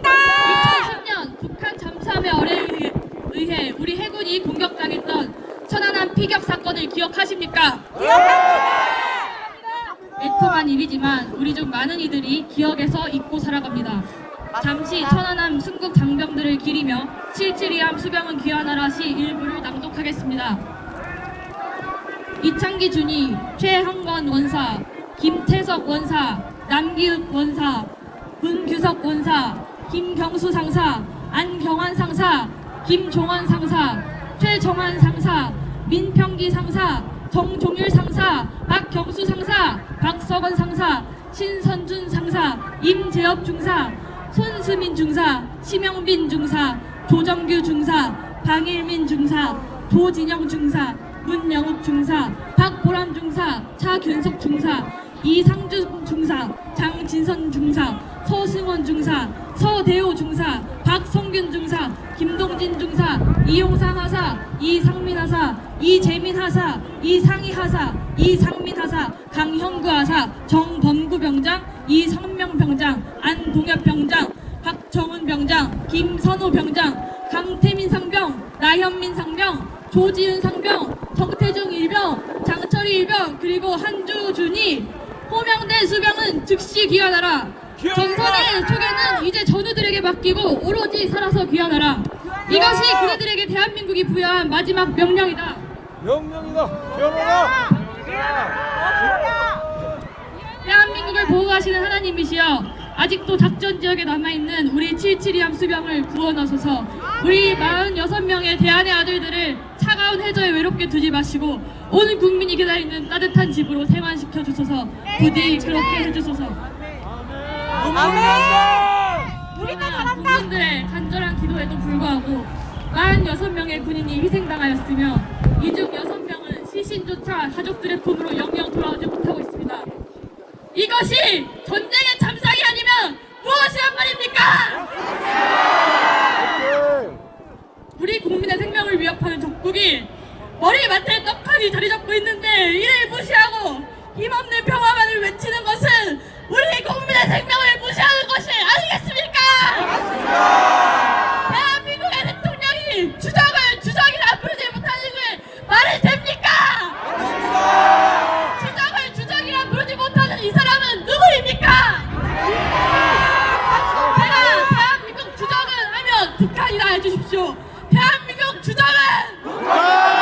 맞습니다. 2010년 북한 잠수함에 의해, 의해 우리 해군이 공격당했던 천안함 피격 사건을 기억하십니까? 애통한 일이지만 우리 중 많은 이들이 기억에서 잊고 살아갑니다. 잠시 천안함 순국 장병들을 기리며 772함 수병은 귀환하라 시 일부를 낭독하겠습니다. 이창기 준이, 최항건 원사, 김태석 원사, 남기읍 원사, 문규석 원사, 김경수 상사, 안경환 상사, 김종원 상사, 최정환 상사, 민평기 상사, 정종일 상사, 박경수 상사, 박석원 상사, 신선준 상사, 임재업 중사, 손수민 중사, 심영빈 중사, 조정규 중사, 방일민 중사, 조진영 중사, 문영욱 중사, 박보람 중사, 차균석 중사, 이상주 중사, 장진선 중사, 서승원 중사, 서대호 중사, 박성균 중사, 김동진 중사, 이용상 하사, 이상민 하사, 이재민 하사, 이상희 하사, 이상민 하사, 강형구 하사, 정범구 병장, 이성명 병장, 안동엽 병장, 박정훈 병장, 김선호 병장, 강태민 상병, 나현민 상병, 조지은 상병, 정태중 일병, 장철희 일병, 그리고 한주준이 호명된 수병은 즉시 귀환하라. 전선의 초계는 이제 전우들에게 맡기고 오로지 살아서 귀환하라. 이것이 그대들에게 대한민국이 부여한 마지막 명령이다. 명령이다. 변호라. 대한민국을 보호하시는 하나님이시여 아직도 작전 지역에 남아있는 우리 772함 수병을 구원하소서 우리 46명의 대한의 아들들을 차가운 해저에 외롭게 두지 마시고 온 국민이 기다리는 따뜻한 집으로 생환시켜 주소서 부디 그렇게 해주소서 아멘. 우리 딸 잘한다. 국민들의 간절한 기도에도 불구하고 46명의 군인이 희생당하였으며 이 중 6명은 시신조차 가족들의 품으로 영영 돌아오지 못하고 있습니다. 이것이 머리맡에 떡하니 자리 잡고 있는데 이를 무시하고 힘없는 평화만을 외치는 것은 우리 국민의 생명을 무시하는 것이 아니겠습니까? 맞습니다. 대한민국의 대통령이 주장을 주장이라 부르지 못하는 게 말이 됩니까? 맞습니다. 주장을 주장이라 부르지 못하는 이 사람은 누구입니까? 제가 대한민국 주장을 하면 북한이라 해주십시오. 대한민국 주장은